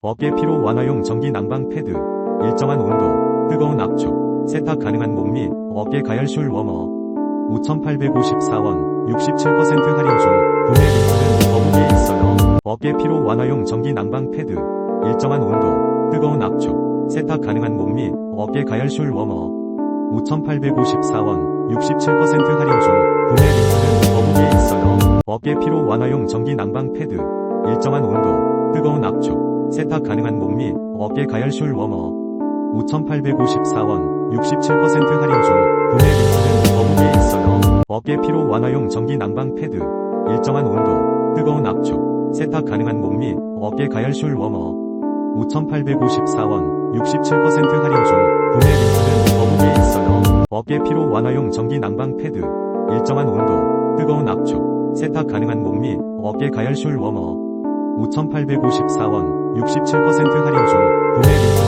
어깨 피로 완화용 전기 난방 패드, 일정한 온도, 뜨거운 압축, 세탁 가능한 몸 및 어깨 가열슐 워머, 5,854원, 67% 할인 중, 구매 링크는 더보기에 있어요. 어깨 피로 완화용 전기 난방 패드, 일정한 온도, 뜨거운 압축, 세탁 가능한 몸 및 어깨 가열슐 워머, 5,854원, 67% 할인 중, 구매 링크는 더보기에 있어요. 어깨 피로 완화용 전기 난방 패드, 일정한 온도, 뜨거운 압축, 세탁 가능한 몸 및 어깨 가열슐 워머, 5,854원, 67% 할인 중, 구매 링크는 더보기에 있어요. 어깨 피로 완화용 전기 난방 패드, 일정한 온도, 뜨거운 압축, 세탁 가능한 몸 및 어깨 가열슐 워머, 5,854원, 67% 할인 중, 구매 링크는 더보기에 있어요. 어깨 피로 완화용 전기 난방 패드, 일정한 온도, 뜨거운 압축, 세탁 가능한 몸 및 어깨 가열슐 워머, 5,854원, 67% 할인 중, 구매